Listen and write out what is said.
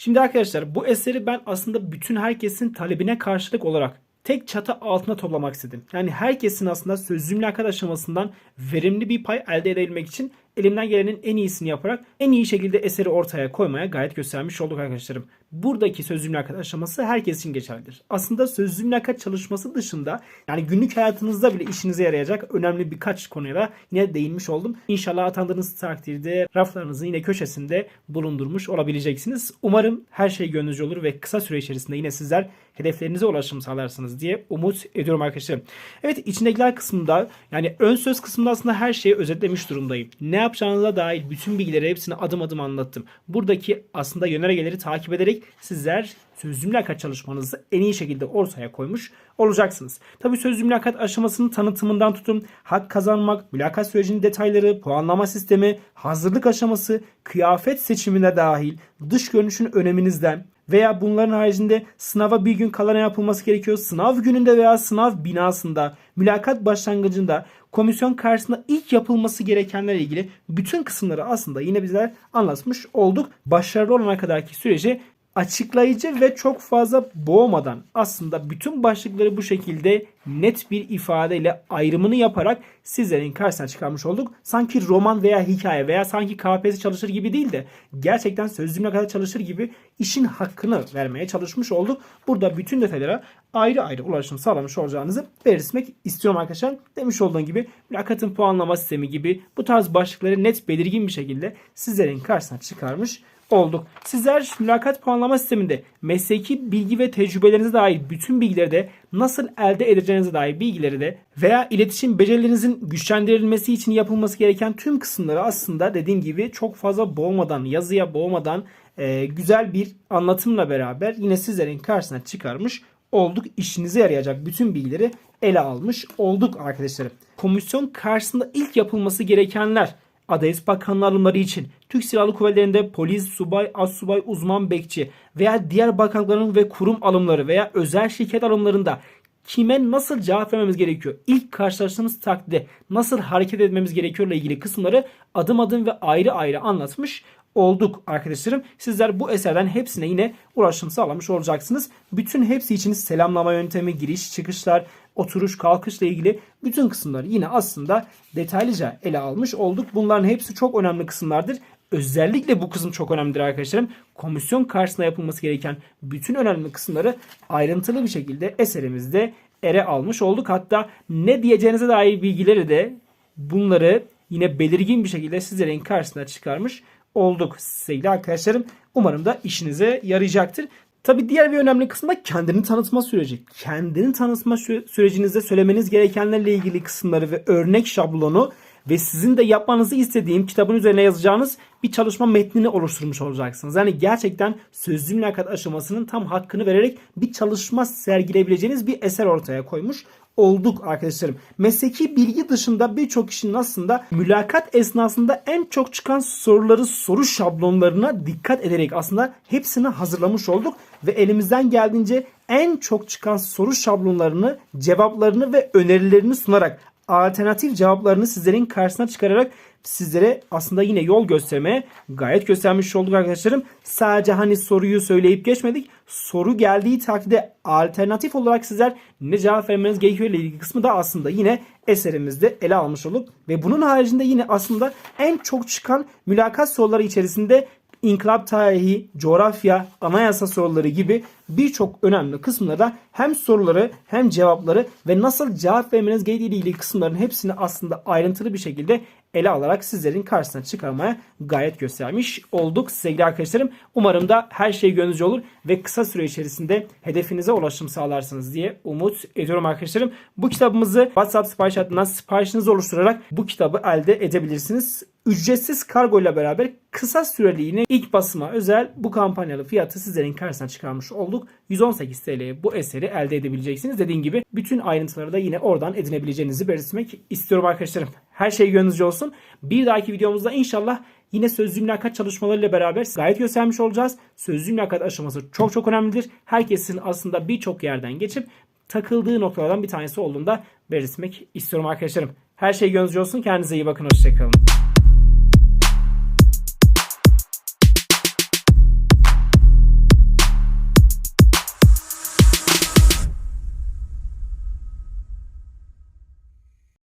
Şimdi arkadaşlar bu eseri ben aslında bütün herkesin talebine karşılık olarak tek çatı altına toplamak istedim. Yani herkesin aslında sözlü mülakat aşamasından verimli bir pay elde edebilmek için elimden gelenin en iyisini yaparak en iyi şekilde eseri ortaya koymaya gayet göstermiş olduk arkadaşlarım. Buradaki sözlü mülakat aşaması herkes için geçerlidir. Aslında sözlü mülakat çalışması dışında yani günlük hayatınızda bile işinize yarayacak önemli birkaç konuya da yine değinmiş oldum. İnşallah atandığınız takdirde raflarınızın yine köşesinde bulundurmuş olabileceksiniz. Umarım her şey gönlünüzce olur ve kısa süre içerisinde yine sizler hedeflerinize ulaşım sağlarsınız diye umut ediyorum arkadaşlarım. Evet içindekiler kısmında yani ön söz kısmında aslında her şeyi özetlemiş durumdayım. Ne yapacağınıza dair bütün bilgileri hepsini adım adım anlattım. Buradaki aslında yönergeleri takip ederek sizler sözlü mülakat çalışmanızı en iyi şekilde ortaya koymuş olacaksınız. Tabi sözlü mülakat aşamasının tanıtımından tutun, hak kazanmak, mülakat sürecinin detayları, puanlama sistemi, hazırlık aşaması, kıyafet seçimine dahil, dış görünüşün öneminizden, veya bunların haricinde sınava bir gün kala ne yapılması gerekiyor? Sınav gününde veya sınav binasında, mülakat başlangıcında, komisyon karşısında ilk yapılması gerekenlerle ilgili bütün kısımları aslında yine bizler anlatmış olduk. Başarılı olana kadarki süreci açıklayıcı ve çok fazla boğmadan aslında bütün başlıkları bu şekilde net bir ifadeyle ayrımını yaparak sizlerin karşısına çıkarmış olduk. Sanki roman veya hikaye veya sanki KPSS çalışır gibi değil de gerçekten sözlüğüne kadar çalışır gibi işin hakkını vermeye çalışmış olduk. Burada bütün detaylara ayrı ayrı ulaşım sağlamış olacağınızı belirtmek istiyorum arkadaşlar. Demiş olduğum gibi mülakatın puanlama sistemi gibi bu tarz başlıkları net belirgin bir şekilde sizlerin karşısına çıkarmış olduk. Sizler mülakat puanlama sisteminde mesleki bilgi ve tecrübelerinize dair bütün bilgileri de nasıl elde edeceğinize dair bilgileri de veya iletişim becerilerinizin güçlendirilmesi için yapılması gereken tüm kısımları aslında dediğim gibi çok fazla boğmadan, yazıya boğmadan e, güzel bir anlatımla beraber yine sizlerin karşısına çıkarmış olduk. İşinize yarayacak bütün bilgileri ele almış olduk arkadaşlarım. Komisyon karşısında ilk yapılması gerekenler Adalet Bakanlığı alımları için Türk Silahlı Kuvvetleri'nde polis, subay, assubay, uzman bekçi veya diğer bakanlıkların ve kurum alımları veya özel şirket alımlarında kime nasıl cevap vermemiz gerekiyor? İlk karşılaştığımız takdirde nasıl hareket etmemiz gerekiyor ile ilgili kısımları adım adım ve ayrı ayrı anlatmış olduk arkadaşlarım. Sizler bu eserden hepsine yine ulaşım sağlamış olacaksınız. Bütün hepsi için selamlama yöntemi, giriş, çıkışlar, oturuş, kalkışla ilgili bütün kısımları yine aslında detaylıca ele almış olduk. Bunların hepsi çok önemli kısımlardır. Özellikle bu kısım çok önemlidir arkadaşlarım. Komisyon karşısında yapılması gereken bütün önemli kısımları ayrıntılı bir şekilde eserimizde ere almış olduk. Hatta ne diyeceğinize dair bilgileri de bunları yine belirgin bir şekilde sizlerin karşısına çıkarmış olduk sevgili arkadaşlarım. Umarım da işinize yarayacaktır. Tabi diğer bir önemli kısım da kendini tanıtma süreci. Kendini tanıtma sü- sürecinizde söylemeniz gerekenlerle ilgili kısımları ve örnek şablonu ve sizin de yapmanızı istediğim kitabın üzerine yazacağınız bir çalışma metnini oluşturmuş olacaksınız. Yani gerçekten sözlü mülakat aşamasının tam hakkını vererek bir çalışma sergileyebileceğiniz bir eser ortaya koymuş olduk arkadaşlarım. Mesleki bilgi dışında birçok kişinin aslında mülakat esnasında en çok çıkan soruları soru şablonlarına dikkat ederek aslında hepsini hazırlamış olduk ve elimizden geldiğince en çok çıkan soru şablonlarını, cevaplarını ve önerilerini sunarak alternatif cevaplarını sizlerin karşısına çıkararak sizlere aslında yine yol göstermeye gayet göstermiş olduk arkadaşlarım. Sadece hani soruyu söyleyip geçmedik. Soru geldiği takdirde alternatif olarak sizler ne cevap vermeniz gerekiyor ile ilgili kısmı da aslında yine eserimizde ele almış olduk. Ve bunun haricinde yine aslında en çok çıkan mülakat soruları içerisinde İnkılap tarihi, coğrafya, anayasa soruları gibi birçok önemli kısımlarda hem soruları hem cevapları ve nasıl cevap vermeniz gerektiği ilgili kısımların hepsini aslında ayrıntılı bir şekilde ele alarak sizlerin karşısına çıkarmaya gayet göstermiş olduk sevgili arkadaşlarım. Umarım da her şey gönlünüzce olur ve kısa süre içerisinde hedefinize ulaşım sağlarsınız diye umut ediyorum arkadaşlarım. Bu kitabımızı WhatsApp sipariş hattından siparişinizi oluşturarak bu kitabı elde edebilirsiniz. Ücretsiz kargo ile beraber kısa süreliğine ilk basıma özel bu kampanyalı fiyatı sizlerin karşısına çıkarmış olduk. 118 TL'ye bu eseri elde edebileceksiniz. Dediğim gibi bütün ayrıntıları da yine oradan edinebileceğinizi belirtmek istiyorum arkadaşlarım. Her şey gönlünüzce olsun. Bir dahaki videomuzda inşallah yine sözlü mülakat çalışmalarıyla beraber gayet göstermiş olacağız. Sözlü mülakat aşaması çok çok önemlidir. Herkesin aslında birçok yerden geçip takıldığı noktalardan bir tanesi olduğunda belirtmek istiyorum arkadaşlarım. Her şey gönlünüzce olsun. Kendinize iyi bakın. Hoşçakalın.